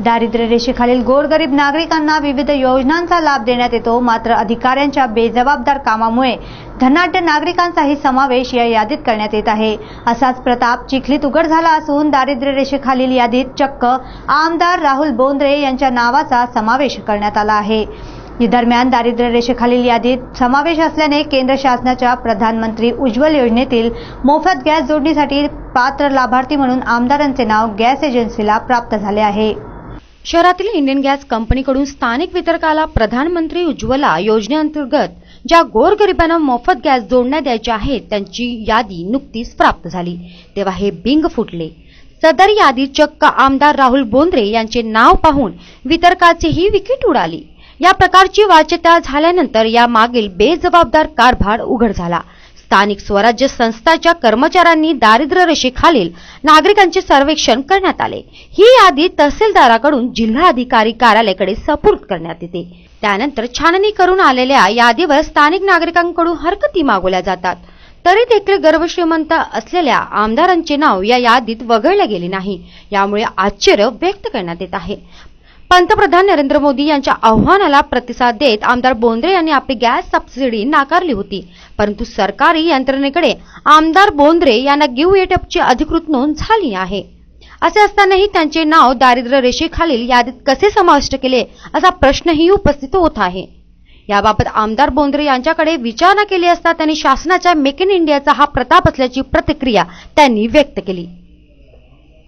दारिद्र्य रेषेखालील गोरगरीब नागरिकांना विविध योजनांचा लाभ देण्यात येतो. मात्र अधिकाऱ्यांच्या बेजबाबदार कामामुळे धनाढ्य नागरिकांचाही समावेश या यादीत करण्यात येत आहे. असाच प्रताप चिखलीत उघड झाला असून दारिद्र्य रेषेखालील यादीत चक्क आमदार राहुल बोंद्रे यांच्या नावाचा समावेश करण्यात आला आहे. दरम्यान दारिद्र्य रेषेखालील यादीत समावेश असल्याने केंद्र शासनाच्या प्रधानमंत्री उज्ज्वल योजनेतील मोफत गॅस जोडणीसाठी पात्र लाभार्थी म्हणून आमदारांचे नाव गॅस एजन्सीला प्राप्त झाले आहे. शहरातील इंडियन गॅस कंपनीकडून स्थानिक वितरकाला प्रधानमंत्री उज्ज्वला योजनेअंतर्गत ज्या गोरगरिबांना मोफत गॅस जोडण्या द्यायच्या आहेत त्यांची यादी नुकतीच प्राप्त झाली. तेव्हा हे बिंग फुटले. सदर यादी चक्क आमदार राहुल बोंद्रे यांचे नाव पाहून वितरकाचीही विकेट उडाली. या प्रकारची वाच्यता झाल्यानंतर या मागील बेजबाबदार कारभार उघड झाला. स्थानिक स्वराज्य संस्थाच्या कर्मचाऱ्यांनी दारिद्र्य रेषेखालील नागरिकांचे सर्वेक्षण करण्यात आले. ही यादी तहसीलदाराकडून जिल्हाधिकारी कार्यालयाकडे सपूर्द करण्यात येते. त्यानंतर छाननी करून आलेल्या यादीवर स्थानिक नागरिकांकडून हरकती मागवल्या जातात. तरी देखील गर्भश्रीमंत असलेल्या आमदारांचे नाव या यादीत वगळले गेले नाही. यामुळे आश्चर्य व्यक्त करण्यात येत आहे. पंतप्रधान नरेंद्र मोदी यांच्या आव्हानाला प्रतिसाद देत आमदार बोंद्रे यांनी आपली गॅस सबसिडी नाकारली होती. परंतु सरकारी यंत्रणेकडे आमदार बोंद्रे यांना गिव्ह एटअपची अधिकृत नोंद झाली आहे. असे असतानाही त्यांचे नाव दारिद्र्य रेषेखालील यादीत कसे समाविष्ट केले असा प्रश्नही उपस्थित होत आहे. याबाबत आमदार बोंद्रे यांच्याकडे विचारणा केली असता त्यांनी शासनाच्या मेक इन इंडियाचा हा प्रताप असल्याची प्रतिक्रिया त्यांनी व्यक्त केली.